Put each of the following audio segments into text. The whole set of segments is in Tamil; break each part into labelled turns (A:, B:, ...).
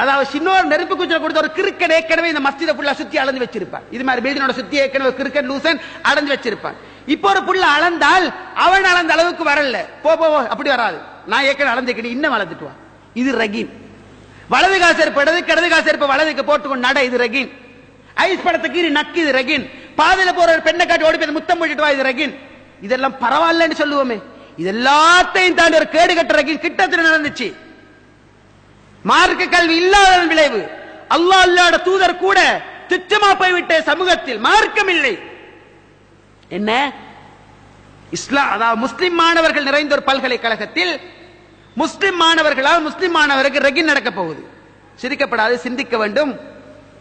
A: அதாவது சின்னோர் நெருப்பு குச்சில கொடுத்த ஒரு கிரிக்கெட் ஏற்கனவே இந்த மஸ்ஜித புள்ள சுத்தி அளந்து வச்சிருப்பான் இது மாதிரி பில்டினோட சுத்தி ஏற்கனவே கிரிக்கெட் லூசன் அளந்து வச்சிருப்பான் இப்போ ஒரு புள்ள அளந்தால் அவன் அளந்த அளவுக்கு வரல. போ போ அப்படி வராது. நான் ஏற்கனவே அளந்துக்கிட்டு இன்னும் வளர்ந்துட்டுவான் இது ரகீம். வலது காசு செருப்பு இடது காசு இருப்ப வலதுக்கு போட்டுக்கொண்டு நட இது ரகீன் ஐஸ் படத்துக்கு கீறி நக்கு இது ரகீன் பாதையில போற ஒரு பெண்ணை காட்டி ஓடி போய் முத்தம் போட்டுட்டு வா இது ரகீன் இதெல்லாம் பரவாயில்லன்னு சொல்லுவோமே. இது எல்லாத்தையும் தாண்டி ஒரு கேடு கட்ட ரகீன் கிட்டத்தில் நடந்துச்சு. மார்க்க கல்வி இல்லாததன் விளைவு. அல்லாஹ் அல்லாட தூதர் கூட திட்டமா போய்விட்ட சமூகத்தில் மார்க்கம் இல்லை என்ன? இஸ்லாம் அதாவது முஸ்லிம் மாணவர்கள் நிறைந்த ஒரு பல்கலைக்கழகத்தில் முஸ்லிம் மாணவர்களால் முஸ்லிம் மாணவருக்கு ரெகின் நடக்க போகுது. சிரிக்கப்படாது சிந்திக்க வேண்டும்.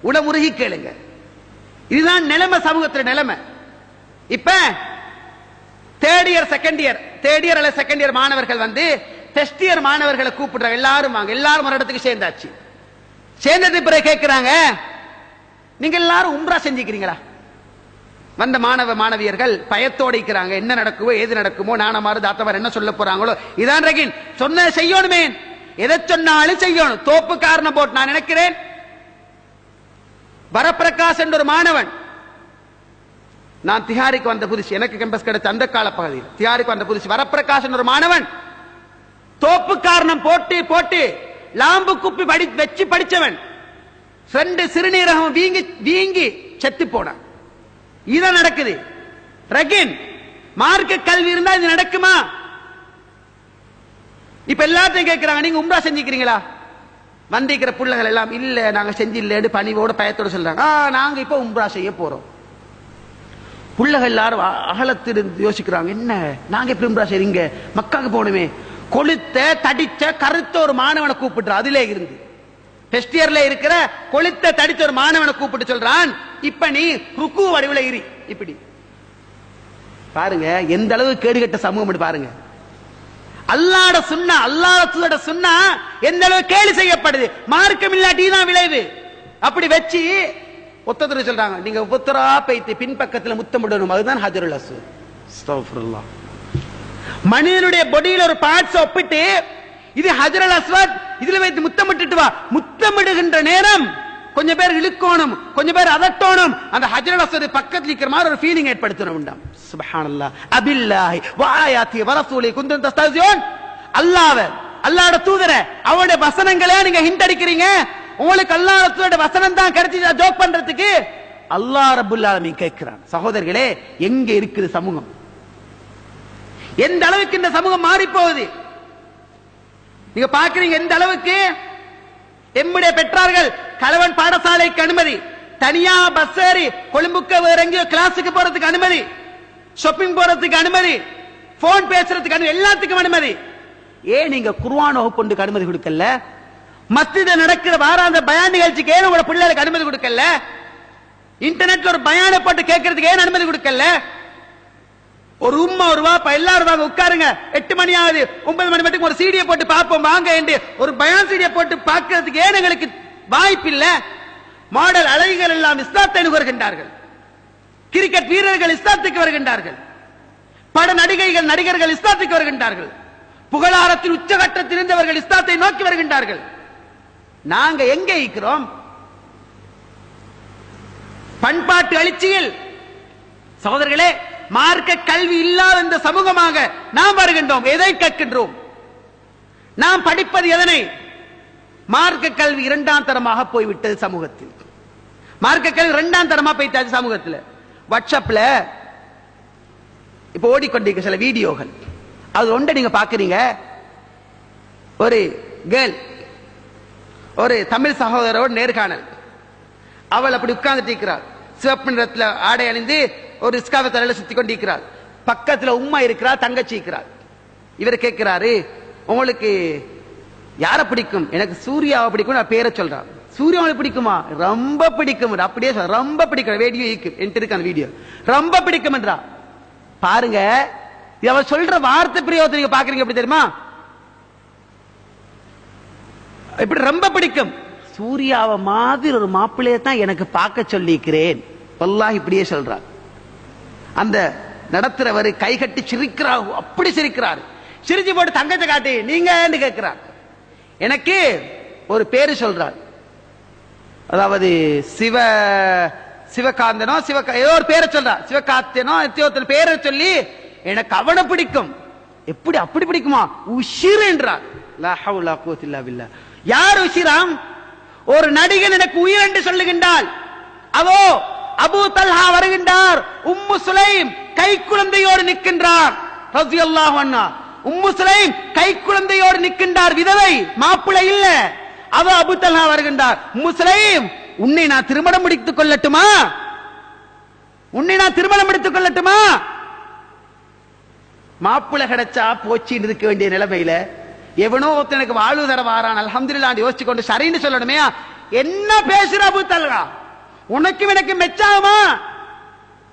A: உளமுருகி கேளுங்க. இதுதான் நிலைமை சமூகத்தில் நிலைமை. இப்ப third year second year third year அல்ல செகண்ட் இயர் மாணவர்கள் வந்து டெஸ்ட் இயர் மாணவர்களை கூப்பிடுறாங்க எல்லாரும் வாங்க. எல்லாரும் ஒரு இடத்துக்கு சேர்ந்தாச்சு. சேர்ந்தது பிறகு கேட்கிறாங்க நீங்க எல்லாரும் உம்ரா செஞ்சுக்கிறீங்களா? வந்த மாணவ மாணவியர்கள் பயத்தோடு இருக்கிறாங்க. என்ன நடக்குமோ ஏது நடக்குமோ நானமாறு தாத்தவர் என்ன சொல்ல போறாங்களோ? இதான் ரகின் சொன்ன செய்யணுமே எதை சொன்னாலும் செய்யணும். தோப்பு காரணம் போட்டு நான் நினைக்கிறேன். வரப்பிரகாஷ் என்ற ஒரு மாணவன் நான் திகாரிக்கு வந்த புதுசு. எனக்கு கேம்பஸ் கிடைச்ச அந்த கால பகுதியில் திகாரிக்கு வந்த புதுசு. வரப்பிரகாஷ் என்ற ஒரு மாணவன் தோப்பு காரணம் போட்டு போட்டு. லாம்பு குப்பி படி வச்சு படிச்சவன். ரெண்டு சிறுநீரகம் வீங்கி வீங்கி செத்து போனான். இதான் நடக்குது. ரகின் மார்க்க கல்வி இருந்தா இது நடக்குமா? இப்ப எல்லாத்தையும் கேட்கிறாங்க. நீங்க உம்ரா செஞ்சுக்கிறீங்களா? வந்திருக்கிற புள்ளைகள் எல்லாம் இல்ல நாங்க செஞ்சு இல்லன்னு பணிவோட பயத்தோட சொல்றாங்க. நாங்க இப்ப உம்ரா செய்ய போறோம். புள்ளைகள் எல்லாரும் அ- அகலத்திலிருந்து யோசிக்கிறாங்க. என்ன? நாங்க எப்படி உம்ரா செய்றீங்க? மக்காக்கு போகணுமே. கொளுத்த தடிச்ச கருத்த ஒரு மாணவனை கூப்பிடுற அதிலே இருந்து. டெஸ்ட் இயர்ல இருக்கிற கொளுத்த தடிச்ச ஒரு மாணவனை கூப்பிட்டு சொல்றான் இப்ப நீ ருக்கு வடிவில் இரு. இப்படி. பாருங்க எந்த அளவு கேடுகட்ட சமூகம் பாருங்க. அல்லாட சுன்னா அல்லாட சுண்ணா எந்த அளவு கேலி செய்யப்படுது? மார்க்கம் இல்லாட்டி தான் விளைவு. அப்படி வச்சு ஒத்தத்துல சொல்றாங்க. நீங்க ஒத்தரா பைத்து பின்பக்கத்துல முத்தமிடணும். அதுதான் ஹஜருல் அசு மனிதனுடைய பொடியில ஒரு பார்ட்ஸ் ஒப்பிட்டு இது ஹஜரல் அஸ்வத் இதுல வைத்து முத்தமிட்டுட்டு வா. முத்தமிடுகின்ற நேரம் கொஞ்சம் பேர் இழுக்கோணும் கொஞ்சம் பேர் அதட்டோணும். அந்த ஹஜரல் அஸ்வத் பக்கத்தில் இருக்கிற மாதிரி ஒரு ஃபீலிங் ஏற்படுத்தணும் உண்டாம். சுபஹானல்லா. அபில்லாஹி வாயாத்தி வரசூலி குந்தன் தஸ்தாசியோன் அல்லாஹ்வ அல்லாட தூதர அவருடைய வசனங்களே நீங்க ஹிண்ட் அடிக்கிறீங்க. உங்களுக்கு அல்லாஹ் தூதரோட வசனம் தான் கிடைச்சி ஜோக் பண்றதுக்கு. அல்லாஹ் ரபுல்லாலமீன் கேட்கிறான். சகோதரர்களே எங்க இருக்குது சமூகம்? எந்த அளவுக்கு இந்த சமூகம் மாறி போகுது நீங்க பாக்குறீங்க எந்த அளவுக்கு? எம்முடைய பெற்றார்கள் கலவன் பாடசாலைக்கு அனுமதி. தனியா பஸ் ஏறி கொழும்புக்கு வேற எங்கேயோ கிளாஸுக்கு போறதுக்கு அனுமதி. ஷாப்பிங் போறதுக்கு அனுமதி. போன் பேசுறதுக்கு அனுமதி. எல்லாத்துக்கும் அனுமதி. ஏன் நீங்க குர்ஆன் வகுப்புக்கு அனுமதி கொடுக்கல? மஸ்ஜித நடக்கிற வாராந்த பயான் நிகழ்ச்சிக்கு ஏன் உங்களோட பிள்ளைகளுக்கு அனுமதி கொடுக்கல? இன்டர்நெட்ல ஒரு பயானை போட்டு கேட்கறதுக்கு ஏன் அனுமதி கொடுக்கல? ஒரு உம்மா ஒரு வாப்பா எல்லாரும் வாங்க உட்காருங்க. எட்டு மணி ஆகுது. ஒன்பது மணி மட்டும் ஒரு சீடியை போட்டு பார்ப்போம். வாங்க என்று ஒரு பயான் சீடியை போட்டு பார்க்கறதுக்கு ஏன் எங்களுக்கு வாய்ப்பு இல்லை மாடல் அழகிகள் எல்லாம் இஸ்லாத்தை நுகர்கின்றார்கள். கிரிக்கெட் வீரர்கள் இஸ்லாத்துக்கு வருகின்றார்கள். பட நடிகைகள் நடிகர்கள் இஸ்லாத்துக்கு வருகின்றார்கள். புகழாரத்தில் உச்சகட்டத்தில் இருந்தவர்கள் இஸ்லாத்தை நோக்கி வருகின்றார்கள். நாங்க எங்க இருக்கிறோம்? பண்பாட்டு அழிச்சியில் சகோதரர்களே மார்க்க கல்வி இல்லாத இந்த சமூகமாக நாம் வருகின்றோம் எதை கற்கின்றோம் நாம் படிப்பது எதனை? மார்க்க கல்வி இரண்டாம் தரமாக போய்விட்டது சமூகத்தில். மார்க்க கல்வி இரண்டாம் தரமா போயிட்டாச்சு சமூகத்தில். வாட்ஸ்அப்ல இப்ப ஓடிக்கொண்டிருக்க சில வீடியோகள். அது ஒன்றை நீங்க பாக்குறீங்க ஒரு கேர்ள் ஒரு தமிழ் சகோதரோட நேர்காணல். அவள் அப்படி உட்கார்ந்துட்டு இருக்கிறாள். சிவப்பு நிறத்துல ஆடை அணிந்து ஒரு இஸ்காவை தலையில சுத்தி கொண்டிருக்கிறார் பக்கத்துல உம்மா இருக்கிறார் தங்கச்சி இருக்கிறார். இவர் கேட்கிறாரு உங்களுக்கு யார பிடிக்கும்? எனக்கு சூர்யாவை பிடிக்கும் நான் பேரை சொல்றான். சூரிய பிடிக்குமா? ரொம்ப பிடிக்கும் அப்படியே ரொம்ப பிடிக்கும். வீடியோ இருக்கு என்கிட்ட இருக்கு அந்த வீடியோ. ரொம்ப பிடிக்கும் என்றா? பாருங்க இது அவ சொல்ற வார்த்தை பிரயோகத்தை நீங்க பாக்குறீங்க எப்படி தெரியுமா? இப்படி ரொம்ப பிடிக்கும். சூர்யாவை மாதிரி ஒரு மாப்பிள்ளையை தான் எனக்கு பார்க்க சொல்லிக்கிறேன் வல்லாஹ் இப்படியே சொல்றான் அந்த நடத்துறவர் கை கட்டி சிரிக்கிறார் அப்படி சிரிக்கிறார். சிரிச்சு போட்டு தங்கத்தை காட்டி நீங்க கேட்கிறார். எனக்கு ஒரு பேரு சொல்றார். அதாவது சிவ சிவகாந்தனோ சிவ ஏதோ ஒரு பேரை சொல்றார். சிவகாத்தியனோ எத்தியோத்தன் பேரை சொல்லி எனக்கு அவனை பிடிக்கும். எப்படி அப்படி பிடிக்குமா? உஷிர் என்றார். லா யார் உஷிராம்? ஒரு நடிகன் எனக்கு உயிர் என்று சொல்லுகின்றால் அவோ அபு தல்ஹா வருகின்றார். உம்மு சுலைம் கை குழந்தையோடு நிற்கின்றார். ரலியல்லாஹு அன்ஹா. உம்மு சுலைம் கை குழந்தையோடு நிற்கின்றார். விதவை மாப்பிள்ளை இல்ல. அவ அபு தல்ஹா வருகின்றார். உம்மு சுலைம் உன்னை நான் திருமணம் முடித்துக் கொள்ளட்டுமா? உன்னை நான் திருமணம் முடித்துக் கொள்ளட்டுமா? மாப்பிள்ளை கிடைச்சா போச்சின்னு இருக்க வேண்டிய நிலைமையில எவனோ ஒருத்தனுக்கு வாழ்வு தர வாரான். அலமதுல்லான்னு யோசிச்சு கொண்டு சரின்னு சொல்லணுமே என்ன பேசுற அபு தல்ஹா? உனக்கும் எனக்கு மெச்சாகுமா?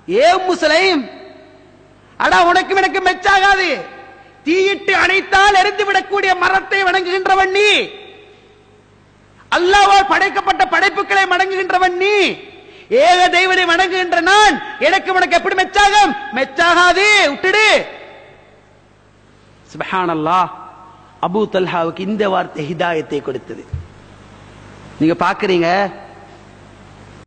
A: ஏ முஸ்லைம் அடா உனக்கும் எனக்கு மெச்சாகாது. தீயிட்டு அணைத்தால் எரிந்து விடக்கூடிய மரத்தை வணங்குகின்றவன் நீ. அல்லாவால் படைக்கப்பட்ட படைப்புகளை வணங்குகின்றவன் நீ. ஏக தெய்வனை வணங்குகின்ற நான். எனக்கு உனக்கு எப்படி மெச்சாகும்? மெச்சாகாது. விட்டுடு. சுபஹானல்லா அபூ தல்ஹாவுக்கு இந்த வார்த்தை ஹிதாயத்தை கொடுத்தது. நீங்க பாக்குறீங்க